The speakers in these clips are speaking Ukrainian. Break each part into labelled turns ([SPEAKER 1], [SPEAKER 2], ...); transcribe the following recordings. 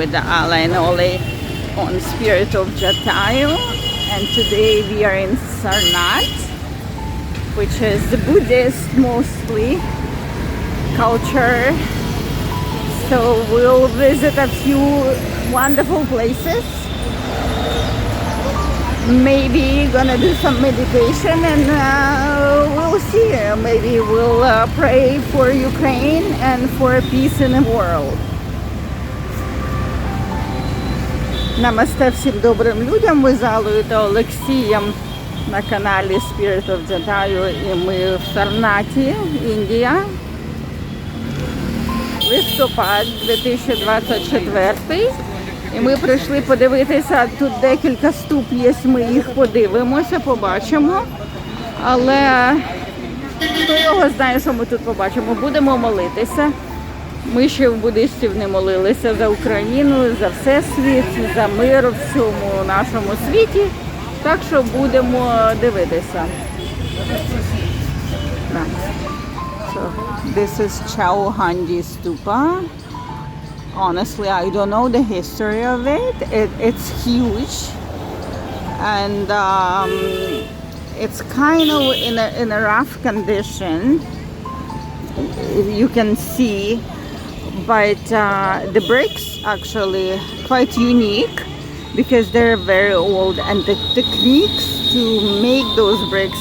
[SPEAKER 1] with Ala and Ole on Spirit of Jatayu. And today we are in Sarnath, which is the Buddhist mostly culture. So we'll visit a few wonderful places. Maybe gonna do some meditation and uh, we'll see. Maybe we'll uh, pray for Ukraine and for peace in the world. Намасте всім добрим людям. Ви з Алою та Олексієм на каналі Spirit of Jatayu і ми в Сарнаті, Індія. Листопад 2024. І ми прийшли подивитися, тут декілька ступ є, ми їх подивимося, побачимо. Але хто його знає, що ми тут побачимо. Будемо молитися. Ми ще в буддистів не молилися за Україну, за всесвіт, за мир у всьому нашому світі. Так що будемо дивитися. So, this is Chao Hanji Stupa. Honestly, I don't know the history of it. it it's huge. And um, it's kind of in a, in a rough condition. You can see but uh, the bricks actually quite unique because they're very old and the techniques to make those bricks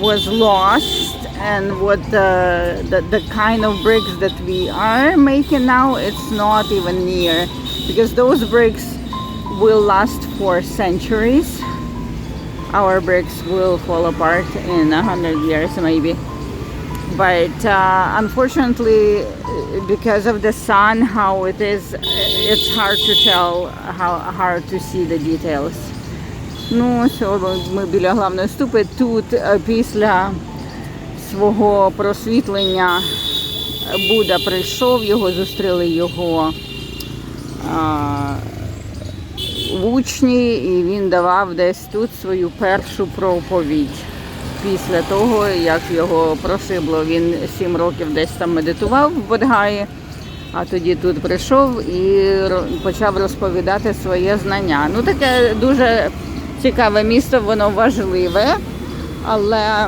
[SPEAKER 1] was lost and what the, the the kind of bricks that we are making now it's not even near because those bricks will last for centuries. Our bricks will fall apart in a hundred years maybe. But uh, unfortunately because of the sun how it is it's hard to tell how hard to see the details. Ну що ми біля главної ступи тут е, після свого просвітлення Будда прийшов його зустріли його а, учні і він давав десь тут свою першу проповідь після того, як його прошибло, він сім років десь там медитував в Бодгаї, а тоді тут прийшов і почав розповідати своє знання. Ну, таке дуже цікаве місто, воно важливе, але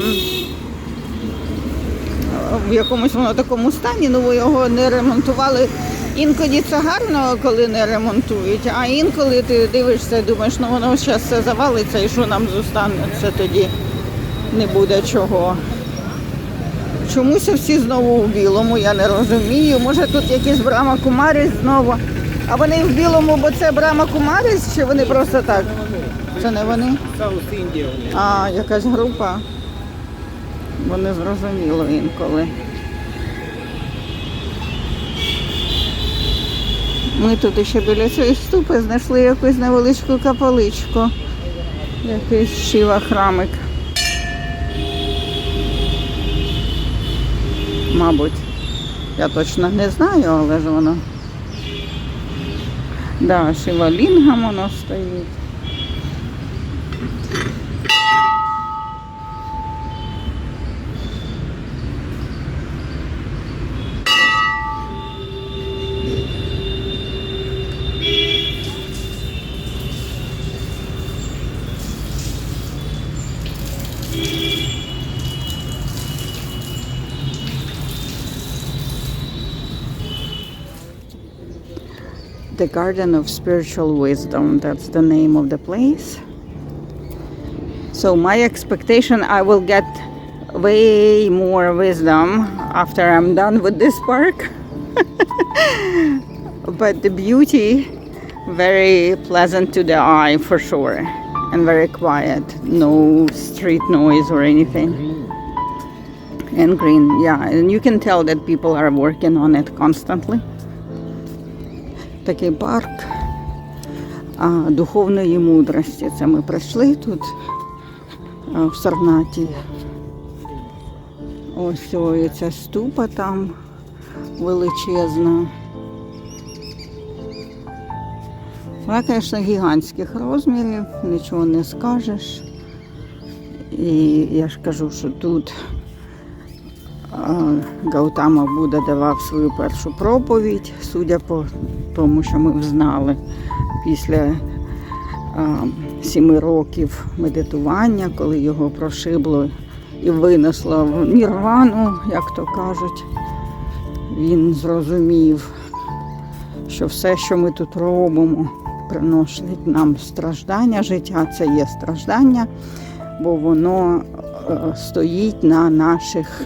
[SPEAKER 1] в якомусь воно такому стані, ну його не ремонтували. Інколи це гарно, коли не ремонтують, а інколи ти дивишся думаєш, ну воно зараз все завалиться і що нам зостанеться тоді не буде чого. Чомусь всі знову у білому, я не розумію. Може тут якісь Брама Кумаріс знову. А вони в білому, бо це Брама Кумаріс, чи вони просто так? Це не вони? А, якась група. Бо не зрозуміло інколи. Ми тут ще біля цієї ступи знайшли якусь невеличку капеличку. Якийсь шива храмик. Мабуть. Я точно не знаю, але ж воно. Да, шивалінгам воно стоїть. The Garden of Spiritual Wisdom, that's the name of the place. So, my expectation I will get way more wisdom after I'm done with this park. but the beauty, very pleasant to the eye for sure, and very quiet, no street noise or anything. And green, yeah, and you can tell that people are working on it constantly. Такий парк духовної мудрості. Це ми прийшли тут в Сарнаті. Ось ой, ця ступа там величезна. Вона, звісно, гігантських розмірів, нічого не скажеш. І я ж кажу, що тут Гаутама Будда давав свою першу проповідь, судя по тому, що ми знали після сіми років медитування, коли його прошибло і винесло в нірвану, як то кажуть, він зрозумів, що все, що ми тут робимо, приносить нам страждання. Життя це є страждання, бо воно е, стоїть на наших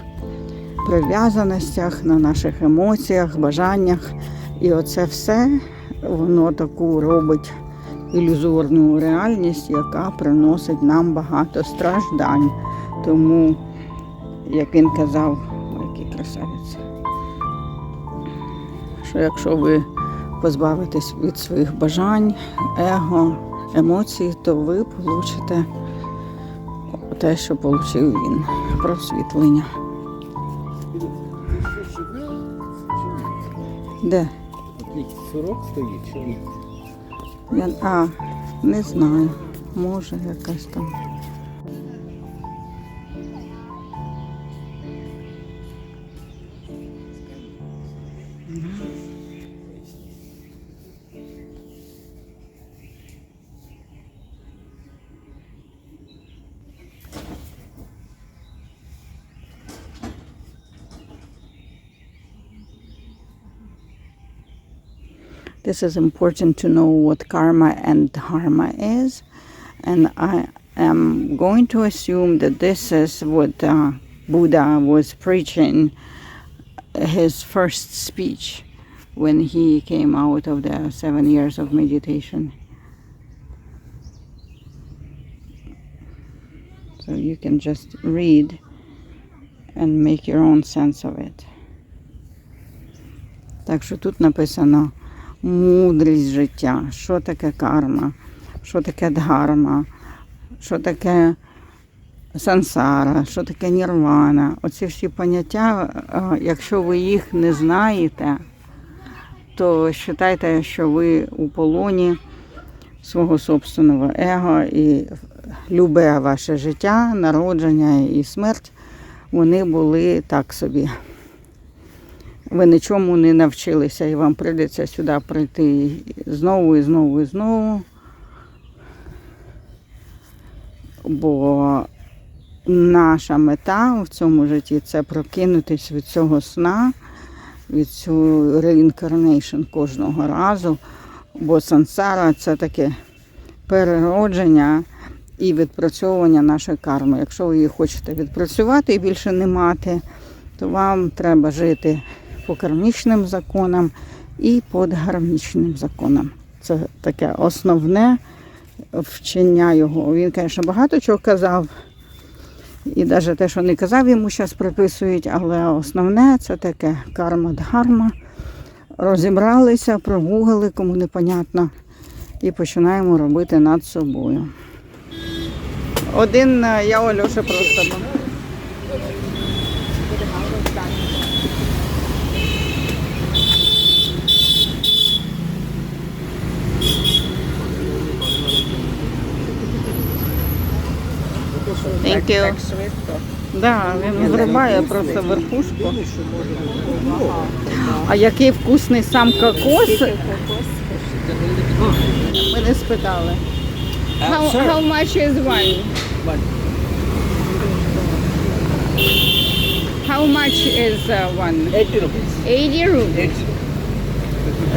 [SPEAKER 1] прив'язаностях, на наших емоціях, бажаннях. І оце все воно таку робить ілюзорну реальність, яка приносить нам багато страждань. Тому, як він казав, який красавець, що якщо ви позбавитесь від своїх бажань, его, емоцій, то ви получите те, що отримав він просвітлення. Де?
[SPEAKER 2] Сорок стоїть чи ні?
[SPEAKER 1] Я, а, не знаю. Може, якась там. This is important to know what karma and dharma is. And I am going to assume that this is what uh, Buddha was preaching his first speech when he came out of the seven years of meditation. So you can just read and make your own sense of it. Так що тут написано мудрість життя, що таке карма, що таке дхарма, що таке сансара, що таке нірвана. Оці всі поняття, е, якщо ви їх не знаєте, то вважайте, що ви у полоні свого собственного его і любе ваше життя, народження і смерть, вони були так собі ви нічому не навчилися, і вам прийдеться сюди прийти знову і знову і знову. Бо наша мета в цьому житті це прокинутись від цього сна, від цього реінкарнейшн кожного разу. Бо сансара це таке переродження і відпрацьовування нашої карми. Якщо ви її хочете відпрацювати і більше не мати, то вам треба жити по кармічним законам і по гармічним законам. Це таке основне вчення його. Він, звісно, багато чого казав. І навіть те, що не казав, йому зараз приписують, але основне це таке карма-дхарма. Розібралися, прогугали, кому непонятно, і починаємо робити над собою. Один е, я Ольоша просто. Thank you.
[SPEAKER 2] Так швидко.
[SPEAKER 1] Да, він зрубає просто верхушку. А який вкусний сам кокос, ми не спитали. How, how much is one? How much is uh, one?
[SPEAKER 2] 80 rupees.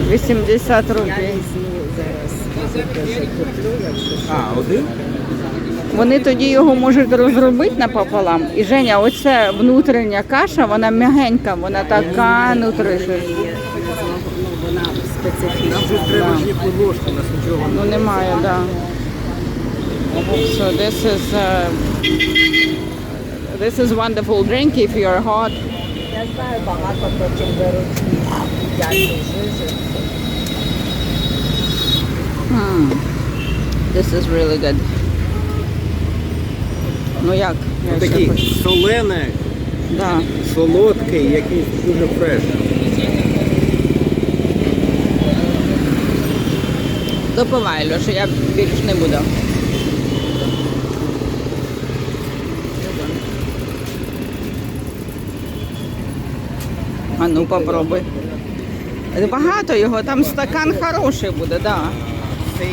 [SPEAKER 1] 80 рублів. 80 рублів.
[SPEAKER 3] А, один?
[SPEAKER 1] Вони тоді його можуть розробити напополам. І Женя, оця внутрішня каша, вона м'ягенька, вона така нутришна.
[SPEAKER 2] Ну, вона специфічна.
[SPEAKER 3] Же треба нас нічого
[SPEAKER 1] Ну немає, так. So this is uh, this is wonderful drink if you're hot.
[SPEAKER 2] Я.
[SPEAKER 1] Hmm. This is really good. Ну як? Я
[SPEAKER 3] Такий солений,
[SPEAKER 1] Да.
[SPEAKER 3] солодкий, якийсь дуже фреш.
[SPEAKER 1] Допивай, Льоша, я більш не буду. А ну попробуй. Багато його, там стакан хороший буде, так. Да.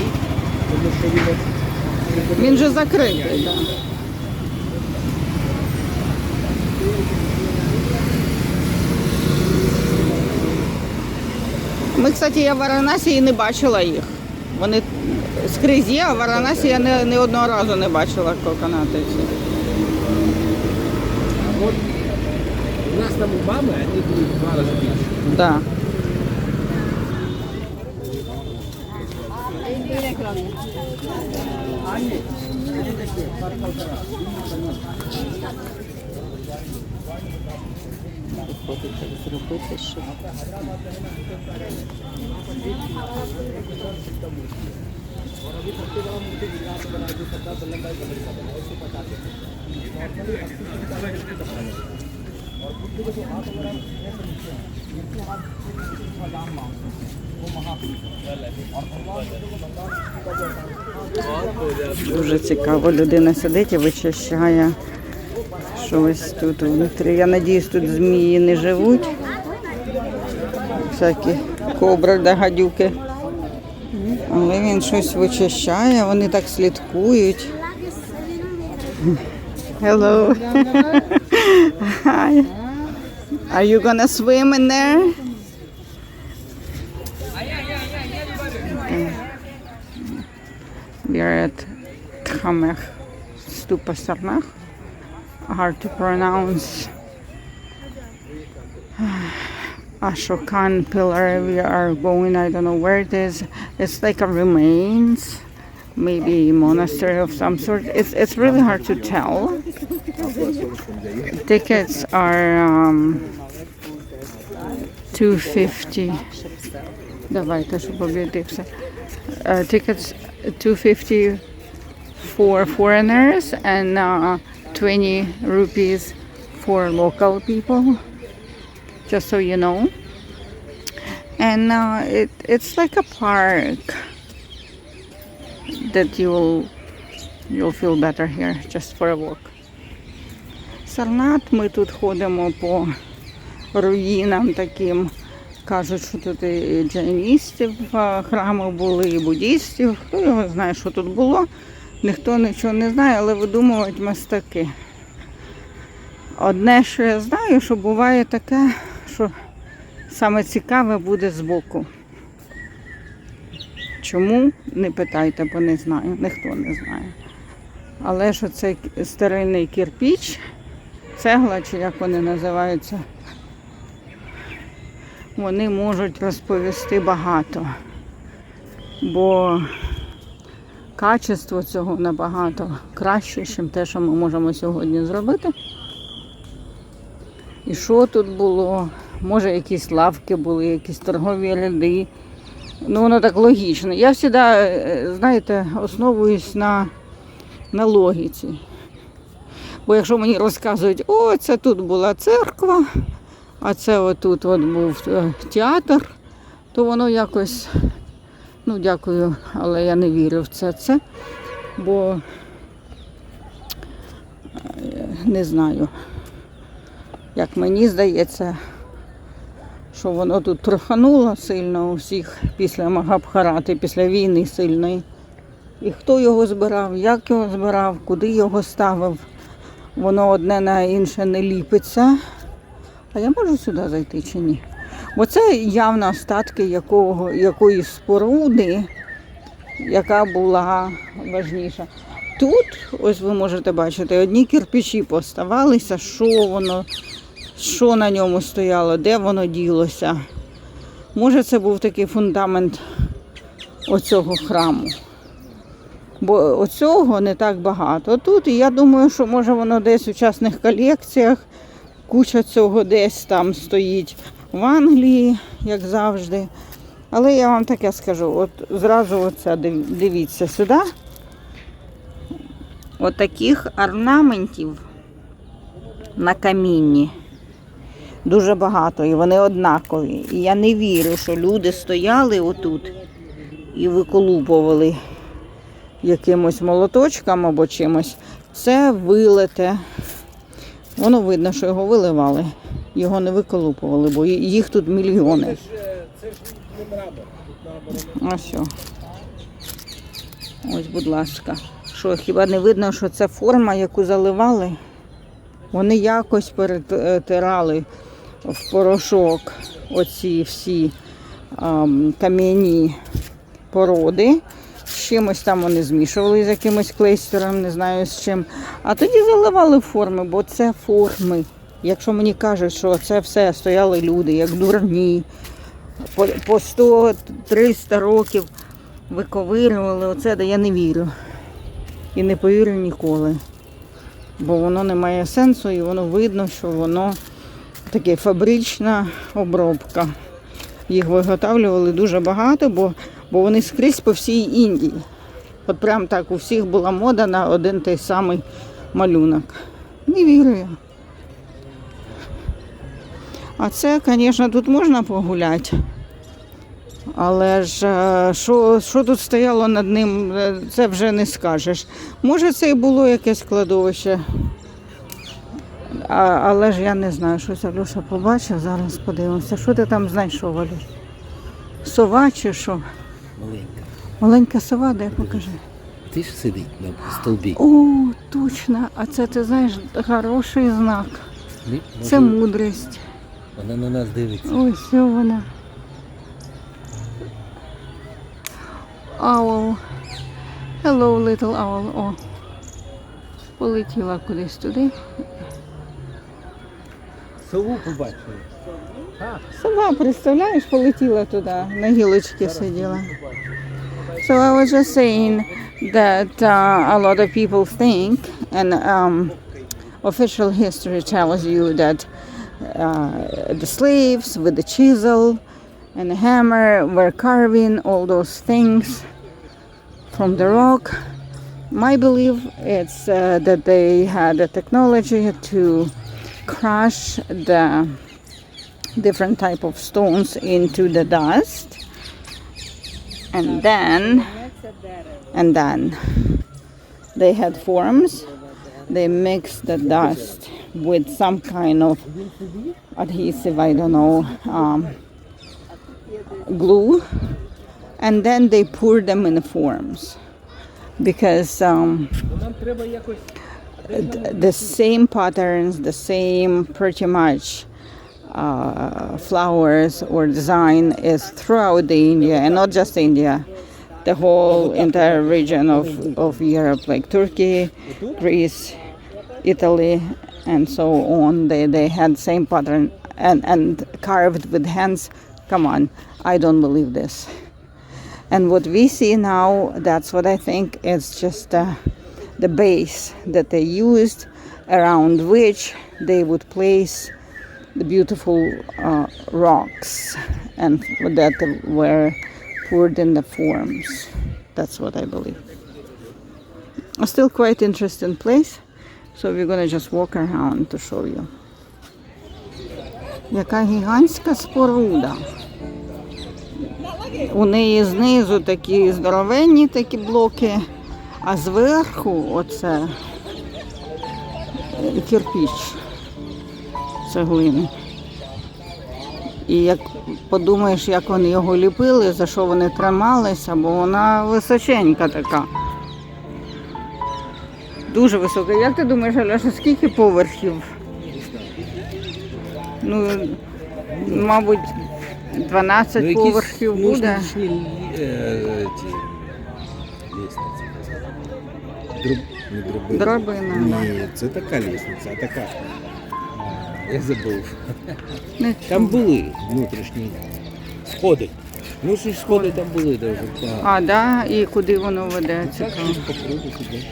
[SPEAKER 3] Він
[SPEAKER 1] же закритий, так. Да. Ми, кстати, я в Варанасі і не бачила їх. Вони скрізь є, а в Варанасі я не, ні одного разу не бачила коконати. ці.
[SPEAKER 3] от у нас там у мами, вони будуть два рази більше.
[SPEAKER 1] Да. Зробити, щоб Дуже цікаво, людина сидить і вичищає щось тут внутрі. Я надіюсь, тут змії не живуть. Всякі кобри да гадюки. Але він щось вичищає, вони так слідкують. Hello. Hi. Are you gonna swim in there? We are at Thamech Stupa Sarnach. Hard to pronounce. Ashokan pillar. We are going. I don't know where it is. It's like a remains, maybe monastery of some sort. It's it's really hard to tell. Tickets are um, 250. Давайте, щоб обійти все. Uh, tickets 250 for foreigners and uh, 20 rupees for local people. Just so you know. And uh, it it's like a park that you'll you'll feel better here just for a walk. Сарнат, ми тут ходимо по руїнам таким. Кажуть, що тут і джайністів храми були, і буддістів. Хто його знає, що тут було. Ніхто нічого не знає, але видумують мастаки. Одне, що я знаю, що буває таке, що саме цікаве буде збоку. Чому? Не питайте, бо не знаю, ніхто не знає. Але що це старинний кирпіч, цегла, чи як вони називаються, вони можуть розповісти багато. Бо качество цього набагато краще, ніж те, що ми можемо сьогодні зробити. І що тут було? Може, якісь лавки були, якісь торгові ряди. Ну, воно так логічно. Я завжди, е, знаєте, основуюсь на, на логіці. Бо якщо мені розказують, о, це тут була церква, а це отут от був е, театр, то воно якось, ну дякую, але я не вірю в це. це бо е, не знаю. Як мені здається, що воно тут трохануло сильно у всіх після Магабхарати, після війни сильної. І хто його збирав, як його збирав, куди його ставив. Воно одне на інше не ліпиться. А я можу сюди зайти чи ні? Бо це явно остатки якого, якоїсь споруди, яка була важніша. Тут, ось ви можете бачити, одні кирпичі поставалися, що воно, що на ньому стояло, де воно ділося. Може, це був такий фундамент оцього храму. Бо оцього не так багато. Тут і я думаю, що може воно десь у частних колекціях, куча цього десь там стоїть в Англії, як завжди. Але я вам таке скажу, от зразу оце дивіться сюди. От орнаментів на камінні дуже багато, і вони однакові. І я не вірю, що люди стояли отут і виколупували якимось молоточком або чимось. Це вилите. Воно видно, що його виливали. Його не виколупували, бо їх тут мільйони.
[SPEAKER 3] Це ж, не мрамор.
[SPEAKER 1] А що? Ось, будь ласка. Що, хіба не видно, що це форма, яку заливали? Вони якось перетирали в порошок оці всі ам, кам'яні породи. З чимось там вони змішували з якимось клейстером, не знаю з чим. А тоді заливали форми, бо це форми. Якщо мені кажуть, що це все стояли люди, як дурні, по, по 100-300 років виковирювали оце, де я не вірю. І не повірю ніколи. Бо воно не має сенсу і воно видно, що воно таке фабрична обробка. Їх виготовлювали дуже багато, бо, бо вони скрізь по всій Індії. От прям так у всіх була мода на один той самий малюнок. Не вірю я. А це, звісно, тут можна погуляти. Але ж е, що, що тут стояло над ним, е, це вже не скажеш. Може, це і було якесь кладовище. А, але ж я не знаю, щось Альоша побачив, зараз подивимося. Що ти там знайшов, Алюш? Сова чи що?
[SPEAKER 3] Маленька.
[SPEAKER 1] Маленька сова, де покажи.
[SPEAKER 3] Ти ж сидить на столбі.
[SPEAKER 1] О, точно. А це ти знаєш хороший знак. Це мудрість.
[SPEAKER 3] Вона на нас дивиться.
[SPEAKER 1] Ось що вона. Owl. Hello, little owl. О. Полетіла кудись туди.
[SPEAKER 3] Сову побачили. А,
[SPEAKER 1] Сова, представляєш, полетіла туди, на гілочці сиділа. So I was just saying that uh, a lot of people think, and um, official history tells you that uh, the slaves with the chisel and the hammer were carving all those things from the rock. My belief is uh, that they had the technology to crush the different type of stones into the dust and then and then they had forms they mix the dust with some kind of adhesive, I don't know, um, glue, and then they pour them in the forms because um, the same patterns, the same pretty much. Uh, flowers or design is throughout the India and not just India, the whole entire region of, of Europe, like Turkey, Greece, Italy, and so on. They, they had same pattern and, and carved with hands. Come on, I don't believe this. And what we see now, that's what I think is just uh, the base that they used around which they would place the beautiful uh, rocks and that were poured in the forms. That's what I believe. Still quite interesting place. So we're gonna just walk around to show you. Яка гігантська споруда. У неї знизу такі здоровенні такі блоки, а зверху оце е, кирпіч цеглини. І як подумаєш, як вони його ліпили, за що вони трималися, бо вона височенька така. Дуже висока. Як ти думаєш, Аляша, скільки поверхів? Ну, мабуть, 12
[SPEAKER 3] Ну, якісь
[SPEAKER 1] поверхів буде.
[SPEAKER 3] внутрішні, е, ті, лестниці. Дроб, не дробина.
[SPEAKER 1] Дробина,
[SPEAKER 3] Ні, це така лестниця, а така. Я забув.
[SPEAKER 1] Не
[SPEAKER 3] Там були внутрішні сходи. Внутрішні сходи там були дуже багато.
[SPEAKER 1] А, да? І куди воно веде?
[SPEAKER 3] Так,
[SPEAKER 1] Цікаво.
[SPEAKER 3] щось по кругу сюди.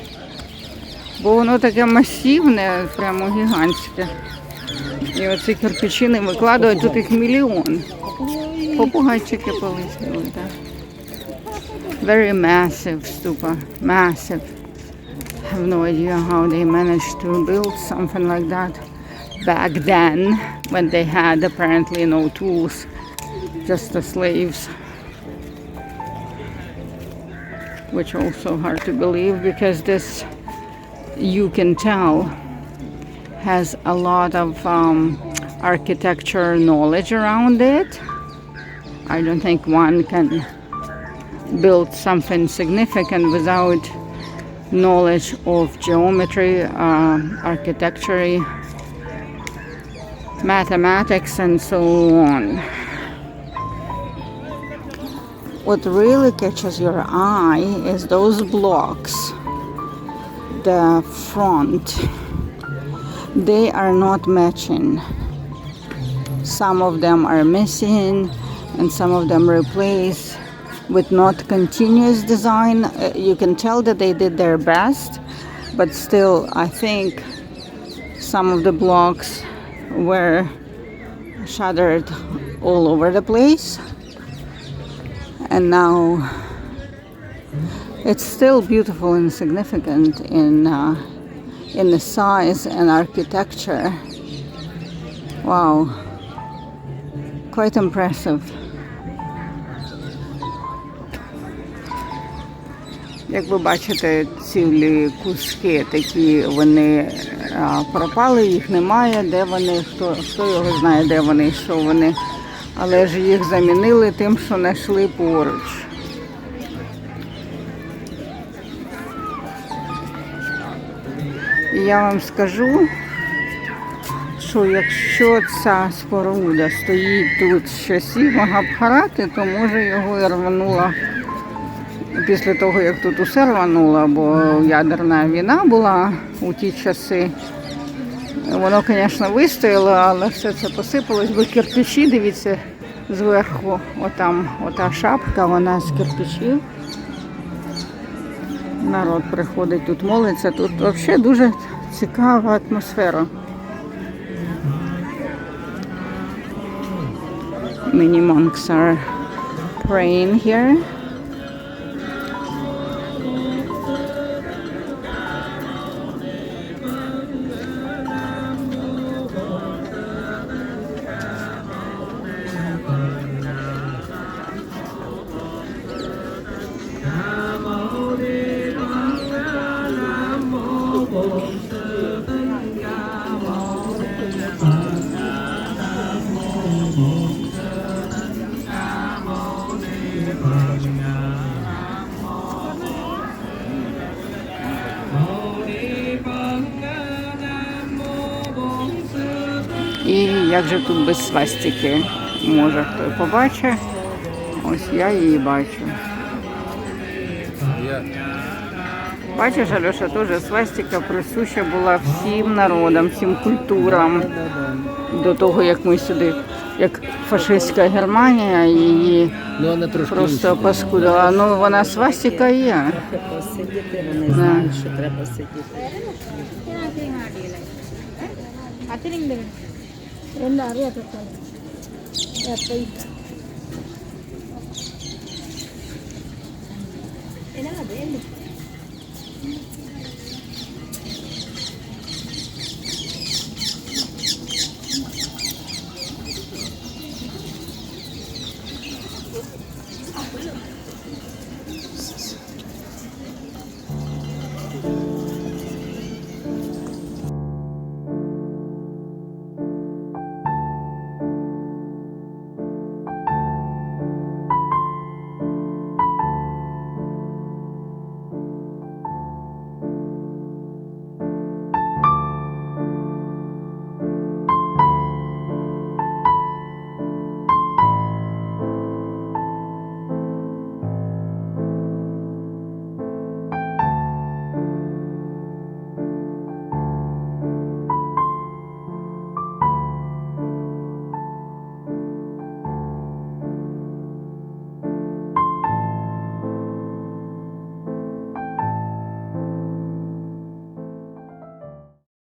[SPEAKER 1] Бо воно таке масивне, прямо гігантське. І оці кирпичини викладають, тут їх мільйон. Попугайчики полетіли, так. Very massive stupa, massive. have no idea how they managed to build something like that back then when they had apparently no tools, just the slaves. Which also hard to believe because this you can tell has a lot of um, architecture knowledge around it. I don't think one can build something significant without knowledge of geometry, uh, architecture, mathematics, and so on. What really catches your eye is those blocks, the front. They are not matching. Some of them are missing, and some of them replaced with not continuous design. Uh, You can tell that they did their best, but still, I think some of the blocks were shattered all over the place. And now it's still beautiful and significant in uh, in the size and architecture. Wow, quite impressive. Як ви бачите, цілі куски такі вони пропали, їх немає, де вони, хто, хто його знає, де вони що вони. Але ж їх замінили тим, що знайшли поруч. Я вам скажу, що якщо ця споруда стоїть тут з часів Магабхарати, то може його і рванула після того, як тут усе рвануло, бо ядерна війна була у ті часи. Воно, звісно, вистояло, але все це посипалось, бо кирпичі, дивіться, зверху, отам, ота шапка, вона з кирпичів. Народ приходить тут, молиться. Тут взагалі дуже цікава атмосфера. Many monks are praying here. Як же тут без свастики? Може хто побачить. Ось я її бачу. Бачиш, Альоша, теж свастика присуща була всім народам, всім культурам. До того, як ми сюди, як фашистська Германія її
[SPEAKER 3] ну вона
[SPEAKER 1] просто паскудила. Ну вона свастика є.
[SPEAKER 2] Посидіти, вони знають, що треба сидіти.